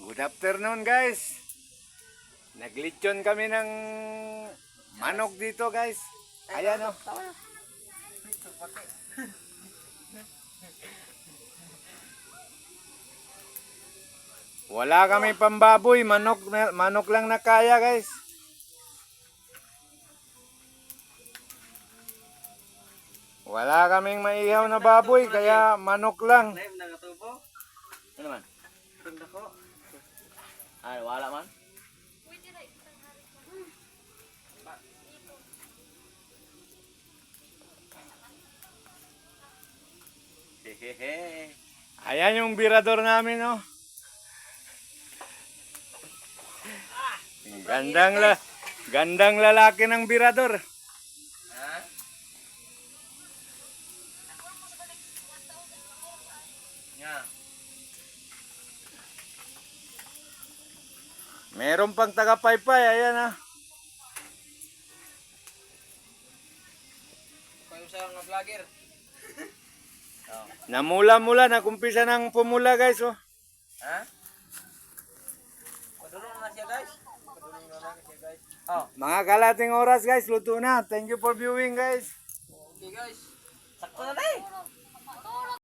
Good afternoon guys. Naglitsyon kami ng manok dito guys. Ayan oh. Ito, pati. Wala kami pambaboy, manok manok lang na kaya guys. Wala kaming maihaw na baboy kaya manok lang. Ano man? Tanda ko. Ah, wala man? Hehehe. Ayan yung birador namin oh. Gandang la gandang lalaki ng birador. Nga. Meron pang taga-paypay, ayan ah. Kayo sa mga vlogger. Namula-mula, nakumpisa ng pumula guys oh. Ha? Padulong na siya guys. Padulong na lang siya guys. Oh, Mga kalating oras guys, luto na. Thank you for viewing guys. okay guys. Sakto na na eh.